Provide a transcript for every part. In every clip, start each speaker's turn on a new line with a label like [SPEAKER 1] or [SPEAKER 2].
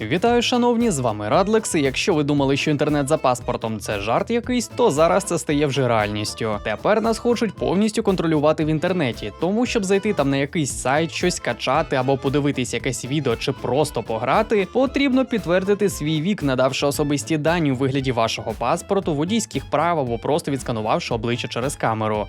[SPEAKER 1] Вітаю, шановні, з вами Радлекс. І Якщо ви думали, що інтернет за паспортом це жарт якийсь, то зараз це стає вже реальністю. Тепер нас хочуть повністю контролювати в інтернеті, тому щоб зайти там на якийсь сайт, щось качати або подивитись якесь відео чи просто пограти, потрібно підтвердити свій вік, надавши особисті дані у вигляді вашого паспорту, водійських прав або просто відсканувавши обличчя через камеру.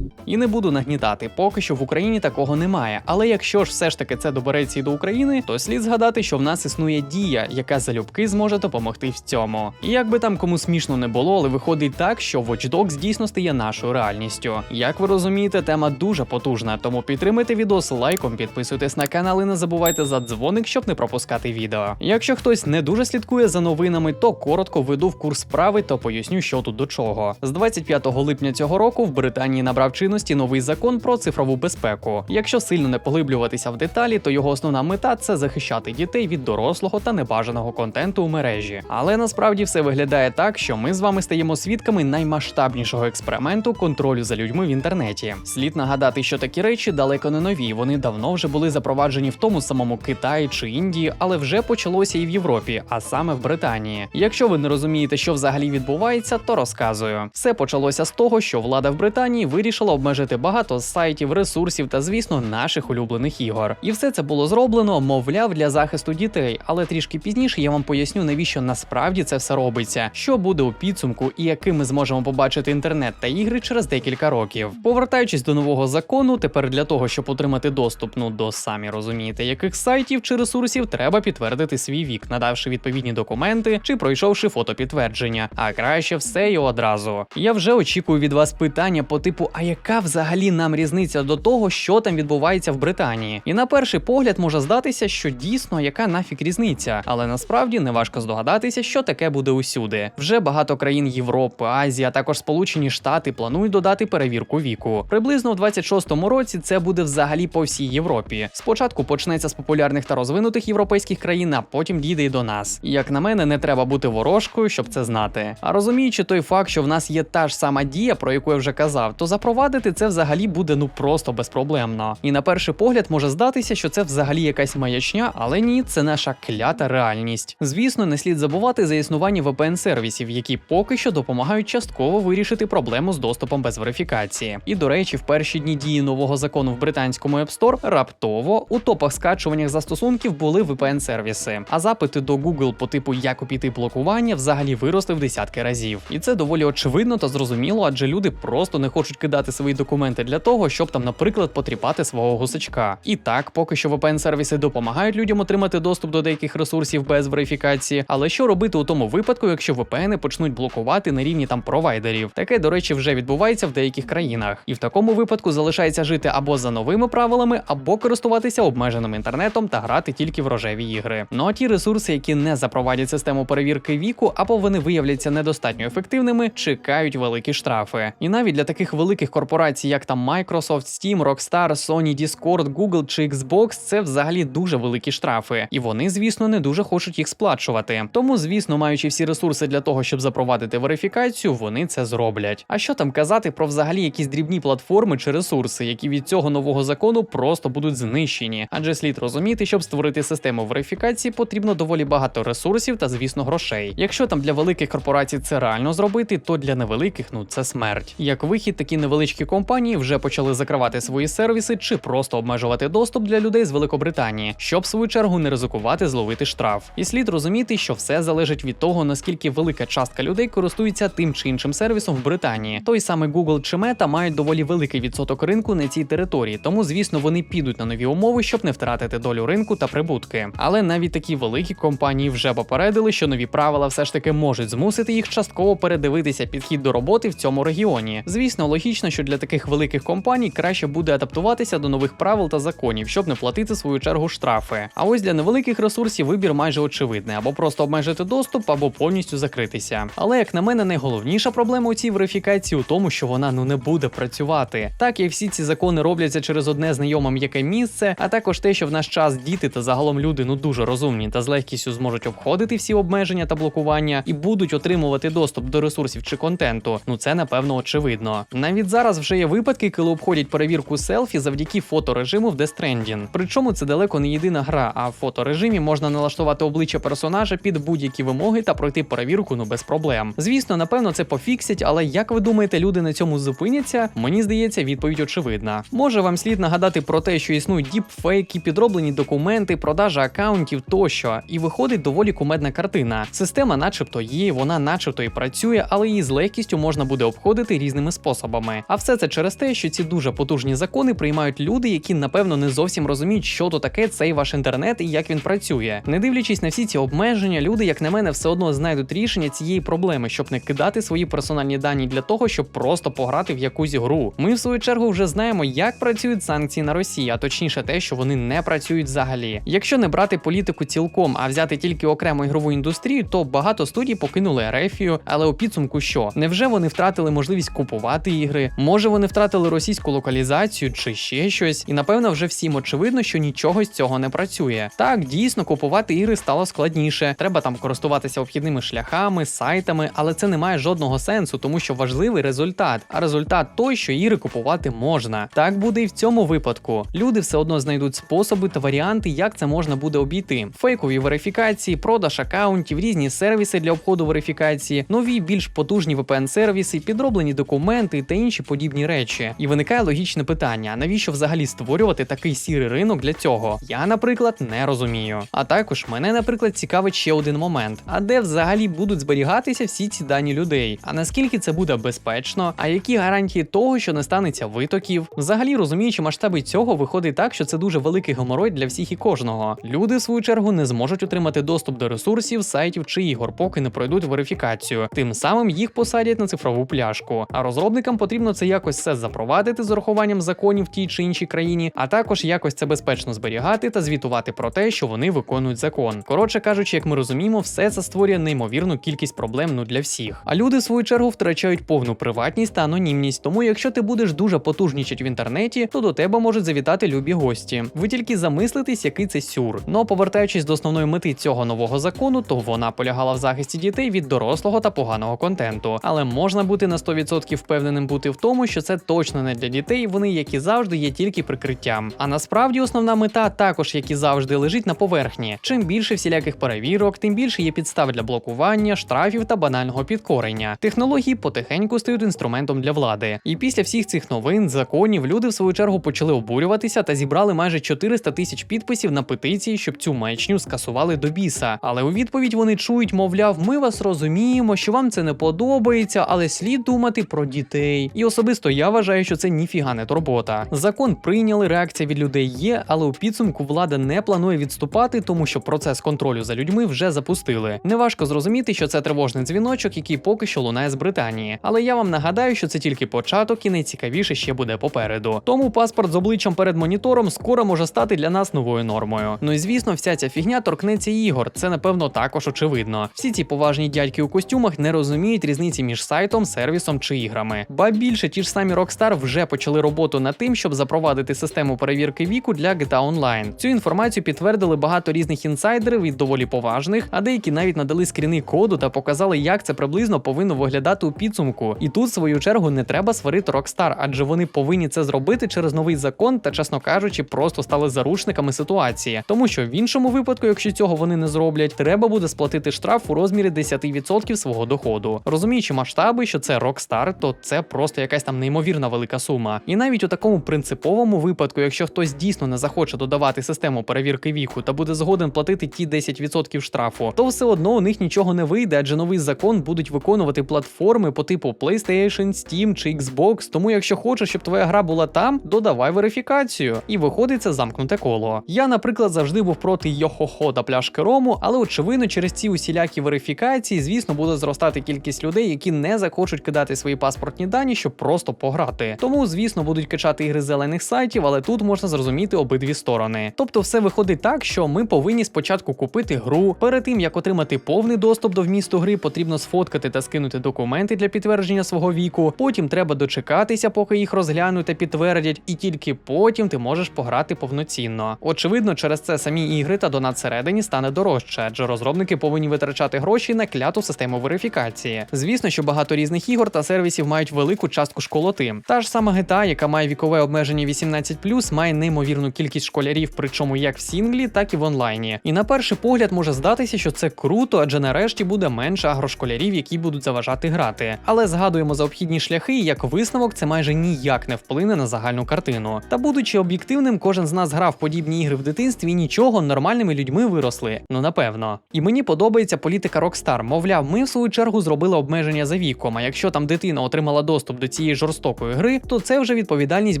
[SPEAKER 1] І не буду нагнітати, поки що в Україні такого немає. Але якщо ж все ж таки це добереться і до України, то слід згадати, що в нас існує дія, яка залюбки зможе допомогти в цьому. І як би там кому смішно не було, але виходить так, що Watch Dogs дійсно стає нашою реальністю. Як ви розумієте, тема дуже потужна, тому підтримайте відос лайком, підписуйтесь на канал і не забувайте за дзвоник, щоб не пропускати відео. Якщо хтось не дуже слідкує за новинами, то коротко веду в курс справи та поясню, що тут до чого. З 25 липня цього року в Британії набрав чинності новий закон про цифрову безпеку. Якщо сильно не поглиблюватися в деталі, то його основна мета це захищати дітей від дорослого та небажаного контенту у мережі. Але насправді все виглядає так, що ми з вами стаємо свідками наймасштабнішого експерименту контролю за людьми в інтернеті. Слід нагадати, що такі речі далеко не нові. Вони давно вже були запроваджені в тому самому Китаї чи Індії, але вже почалося і в Європі, а саме в Британії. Якщо ви не розумієте, що взагалі відбувається, то розказую. Все почалося з того, що влада в Британії вирішила обмежити багато сайтів, ресурсів та, звісно, наших улюблених ігор. І все це було зроблено, мовляв, для захисту дітей. Але трішки пізніше я вам поясню, навіщо насправді це все робиться, що буде у підсумку і яким ми зможемо побачити інтернет та ігри через декілька років. Повертаючись до нового закону, тепер для того, щоб отримати доступ, ну до самі розумієте, яких сайтів чи ресурсів, треба підтвердити свій вік, надавши відповідні документи чи пройшовши фотопідтвердження. А краще все і одразу. Я вже очікую від вас питання по типу: а яка взагалі нам різниця до того, що там відбувається в Британії? І на перший погляд може здатися, що дійсно яка нафік різниця, але насправді неважко здогадатися, що таке буде усюди. Вже багато країн Європи, Азії, а також Сполучені Штати планують додати перевірку віку. Приблизно в 26-му році це буде взагалі по всій Європі. Спочатку почнеться з популярних та розвинутих європейських країн, а потім дійде й до нас. І як на мене, не треба бути ворожкою, щоб це знати. А розуміючи той факт, що в нас є та ж сама дія, про яку я вже казав, то запровадити це взагалі буде ну просто безпроблемно. І на перший погляд може здатися, що це взагалі якась маячня, але ні, це наша клята реальність. Звісно, не слід забувати за існування VPN сервісів, які поки що допомагають частково вирішити проблему з доступом без верифікації. І до речі, в перші дні дії нового закону в британському App Store раптово у топах скачуваннях застосунків були VPN сервіси, а запити до Google по типу як обійти блокування взагалі виросли в десятки разів. І це доволі очевидно та зрозуміло, адже люди просто не хочуть кидати свої документи для того, щоб там, наприклад, потріпати свого гусачка. І так, поки що VPN сервіси допомагають людям отримати доступ до деяких ресурсів без верифікації. Але що робити у тому випадку, якщо VPN почнуть блокувати на рівні там провайдерів? Таке, до речі, вже відбувається в деяких країнах. І в такому випадку залишається жити або за новими правилами, або користуватися обмеженим інтернетом та грати тільки в рожеві ігри. Ну а ті ресурси, які не запровадять систему перевірки віку, або вони виявляться недостатньо ефективними, чекають великі штрафи. І навіть для таких великих корпорацій, як там Microsoft, Steam, Rockstar, Sony, Discord, Google чи Xbox, це взагалі дуже великі штрафи, і вони, звісно, не дуже хочуть їх сплачувати. Тому, звісно, маючи всі ресурси для того, щоб запровадити верифікацію, вони це зроблять. А що там казати про взагалі якісь дрібні платформи чи ресурси, які від цього нового закону просто будуть знищені? Адже слід розуміти, щоб створити систему верифікації, потрібно доволі багато ресурсів та, звісно, грошей. Якщо там для великих корпорацій це реально зробити, то для невеликих ну це смерть. Як вихід, такі невеличкі компанії вже почали закривати свої сервіси чи просто обмежувати доступ для людей з Великобританії, щоб в свою чергу не ризикувати зловити штраф. І слід розуміти, що все залежить від того, наскільки велика частка людей користується тим чи іншим сервісом в Британії. Той самий Google чи Meta мають доволі великий відсоток ринку на цій території, тому звісно вони підуть на нові умови, щоб не втратити долю ринку та прибутки. Але навіть такі великі компанії вже попередили, що нові правила все ж таки можуть змусити їх частково передивитися підхід до роботи в цьому регіоні. Звісно, логічно, що для таких великих компаній краще буде адаптуватися до нових правил та законів, щоб не платити свою чергу штрафи. А ось для невеликих ресурсів вибір майже очевидний: або просто обмежити доступ, або повністю закритися. Але як на мене, найголовніша проблема у цій верифікації у тому, що вона ну не буде працювати. Так як всі ці закони робляться через одне знайоме м'яке місце, а також те, що в наш час діти та загалом люди ну дуже розумні та з легкістю зможуть обходити всі обмеження та блокування і будуть отримувати доступ до ресурсів чи контенту. Ну це напевно очевидно. Навіть зараз вже вже є випадки, коли обходять перевірку селфі завдяки фоторежиму в Death Stranding. Причому це далеко не єдина гра, а в фоторежимі можна налаштувати обличчя персонажа під будь-які вимоги та пройти перевірку ну без проблем. Звісно, напевно, це пофіксять, але як ви думаєте, люди на цьому зупиняться? Мені здається, відповідь очевидна. Може вам слід нагадати про те, що існують діпфейки, підроблені документи, продажа акаунтів тощо, і виходить доволі кумедна картина. Система, начебто, є, вона начебто і працює, але її з легкістю можна буде обходити різними способами. А все це через те, що ці дуже потужні закони приймають люди, які напевно не зовсім розуміють, що то таке цей ваш інтернет і як він працює. Не дивлячись на всі ці обмеження, люди, як на мене, все одно знайдуть рішення цієї проблеми, щоб не кидати свої персональні дані для того, щоб просто пограти в якусь гру. Ми в свою чергу вже знаємо, як працюють санкції на Росії, а точніше те, що вони не працюють взагалі. Якщо не брати політику цілком, а взяти тільки окрему ігрову індустрію, то багато студій покинули Ерефію, але у підсумку що? Невже вони втратили можливість купувати ігри? Може вони втратили російську локалізацію чи ще щось? І напевно вже всім очевидно, що нічого з цього не працює. Так, дійсно, купувати ігри стало складніше. Треба там користуватися обхідними шляхами, сайтами, але це не має жодного сенсу, тому що важливий результат. А результат той, що ігри купувати можна. Так буде і в цьому випадку. Люди все одно знайдуть способи та варіанти, як це можна буде обійти. Фейкові верифікації, продаж акаунтів, різні сервіси для обходу верифікації, нові більш потужні VPN-сервіси, підроблені документи та інші подібні речі. І виникає логічне питання: навіщо взагалі створювати такий сірий ринок для цього? Я, наприклад, не розумію. А також мене, наприклад, цікавить ще один момент: а де взагалі будуть зберігатися всі ці дані людей? А наскільки це буде безпечно? А які гарантії того, що не станеться витоків? Взагалі розуміючи масштаби цього, виходить так, що це дуже великий геморой для всіх і кожного. Люди, в свою чергу, не зможуть отримати доступ до ресурсів, сайтів чи ігор, поки не пройдуть верифікацію. Тим самим їх посадять на цифрову пляшку. А розробникам потрібно це якось все запровадити з урахуванням законів в тій чи іншій країні, а також якось це безпечно зберігати та звітувати про те, що вони виконують закон. Коротше кажучи, як ми розуміємо, все це створює неймовірну кількість проблем ну для всіх. А люди, в свою чергу, втрачають повну приватність та анонімність. Тому, якщо ти будеш дуже потужнічать в інтернеті, то до тебе можуть завітати любі гості. Ви тільки замислитесь, який це сюр. Ну повертаючись до основної мети цього нового закону, то вона полягала в захисті дітей від дорослого та поганого контенту. Але можна бути на 100% впевненим бути в тому, що це точно не для дітей. Вони, як і завжди, є тільки прикриттям. А насправді основна мета також, як і завжди, лежить на поверхні. Чим більше всіляких перевірок, тим більше є підстав для блокування, штрафів та банального підкорення. Технології потихеньку стають інструментом для влади. І після всіх цих новин, законів, люди в свою чергу почали обурюватися та зібрали майже 400 тисяч підписів на петиції, щоб цю маячню скасували до біса. Але у відповідь вони чують, мовляв, ми вас розуміємо, що вам це не подобається, але слід думати про дітей. І особисто я вважаю, що це ніфіга не турбота. Закон прийняли, реакція від людей є, але у підсумку влада не планує відступати, тому що процес контролю за людьми вже запустили. Неважко зрозуміти, що це тривожний дзвіночок, який поки що лунає з Британії. Але я вам нагадаю, що це тільки початок і найцікавіше ще буде попереду. Тому паспорт з обличчям перед монітором скоро може стати для нас новою нормою. Ну і звісно, вся ця фігня торкнеться ігор. Це напевно також очевидно. Всі ці поважні дядьки у костюмах не розуміють різниці між сайтом, сервісом чи іграми. Ба більше ті ж самі Rockstar вже почали роботу над тим, щоб запровадити систему перевірки віку для GTA Online. Цю інформацію підтвердили багато різних інсайдерів від доволі поважних, а деякі навіть надали скріни коду та показали, як це приблизно повинно виглядати у підсумку. І тут, в свою чергу, не треба сварити Rockstar, адже вони повинні це зробити через новий закон та, чесно кажучи, просто стали заручниками ситуації. Тому що в іншому випадку, якщо цього вони не зроблять, треба буде сплатити штраф у розмірі 10% свого доходу. Розуміючи масштаби, що це Rockstar, то це просто якась там неймовірна велика сума. І навіть у такому принциповому випадку, якщо хтось дійсно не захоче додавати систему перевірки віку та буде згоден платити ті 10% штрафу, то все одно у них нічого не вийде, адже новий закон будуть виконувати платформи по типу PlayStation, Steam чи Xbox. Тому, якщо хочеш, щоб твоя гра була там, додавай верифікацію. І виходить це замкнуте коло. Я, наприклад, завжди був проти йохохо та пляшки рому, але очевидно, через ці усілякі верифікації, звісно, буде зростати кількість людей, які не захочуть кидати свої паспортні дані, щоб просто пограти. Тому, звісно, будуть качати ігри зелених сайтів, але тут можна зрозуміти обидві сторони. Тобто, все виходить так, що ми повинні спочатку купити гру. Перед тим як отримати повний доступ до вмісту гри, потрібно сфоткати та скинути документи для підтвердження свого віку. Потім треба дочекатися, поки їх розглянуть та підтвердять, і тільки потім ти можеш пограти повноцінно. Очевидно, через це самі ігри та донат всередині стане дорожче, адже розробники повинні витрачати гроші на кляту систему верифікації. Звісно, що багато різних ігор та сервісів мають велику частку школи вколоти. Та ж сама GTA, яка має вікове обмеження 18+, має неймовірну кількість школярів, причому як в сінглі, так і в онлайні. І на перший погляд може здатися, що це круто, адже нарешті буде менше агрошколярів, які будуть заважати грати. Але згадуємо за обхідні шляхи, і як висновок це майже ніяк не вплине на загальну картину. Та будучи об'єктивним, кожен з нас грав подібні ігри в дитинстві і нічого нормальними людьми виросли. Ну напевно. І мені подобається політика Rockstar. Мовляв, ми в свою чергу зробили обмеження за віком. А якщо там дитина отримала доступ до цієї жорстокої гри, то це вже відповідальність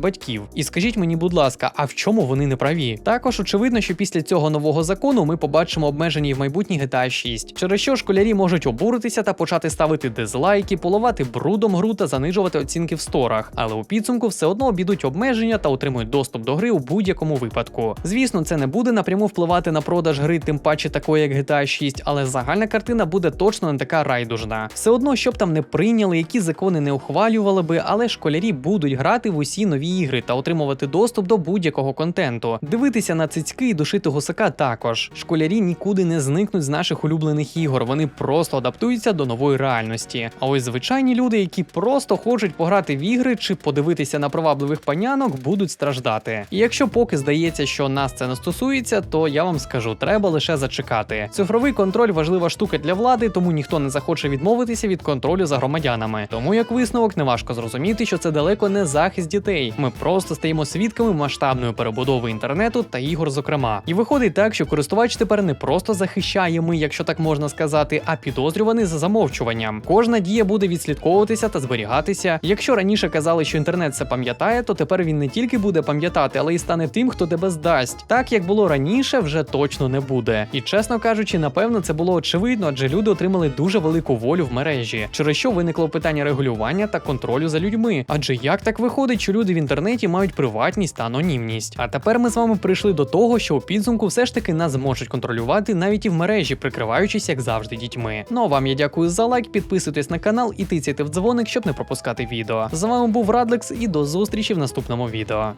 [SPEAKER 1] батьків. І скажіть мені, будь ласка, а в чому вони не праві? Також очевидно, що після цього нового закону ми побачимо обмежені в майбутній GTA 6, через що школярі можуть обуритися та почати ставити дизлайки, поливати брудом гру та занижувати оцінки в сторах. Але у підсумку все одно обійдуть обмеження та отримують доступ до гри у будь-якому випадку. Звісно, це не буде напряму впливати на продаж гри, тим паче такої, як GTA 6, але загальна картина буде точно не така райдужна. Все одно, щоб там не прийняли, які закони не ухвалювали би, але школярі будуть грати в усі нові ігри та отримувати доступ до будь-якого контенту. Дивитися на цицьки і душити гусака також. Школярі нікуди не зникнуть з наших улюблених ігор, вони просто адаптуються до нової реальності. А ось звичайні люди, які просто хочуть пограти в ігри чи подивитися на привабливих панянок, будуть страждати. І якщо поки здається, що нас це не стосується, то я вам скажу, треба лише зачекати. Цифровий контроль важлива штука для влади, тому ніхто не захоче відмовитися від контролю за громадянами. Тому як висновок неважко зрозуміти, що це далеко не захист дітей. Ми просто стаємо свідками масштабної перебудови інтернету та ігор, зокрема. І виходить так, що користувач тепер не просто захищає ми, якщо так можна сказати, а підозрюваний за замовчуванням. Кожна дія буде відслідковуватися та зберігатися. Якщо раніше казали, що інтернет це пам'ятає, то тепер він не тільки буде пам'ятати, але й стане тим, хто тебе здасть. Так як було раніше, вже точно не буде. І чесно кажучи, напевно, це було очевидно, адже люди отримали дуже велику волю в мережі, через що виникло питання регулювання та контролю за людьми. Адже як так виходить, що люди в інтернеті мають приватність та анонімність? А тепер ми з вами прийшли до того, що у підсумку все ж таки нас зможуть контролювати навіть і в мережі, прикриваючись, як завжди, дітьми. Ну а вам я дякую за лайк, підписуйтесь на канал і тицяйте в дзвоник, щоб не пропускати відео. З вами був Радлекс і до зустрічі в наступному відео.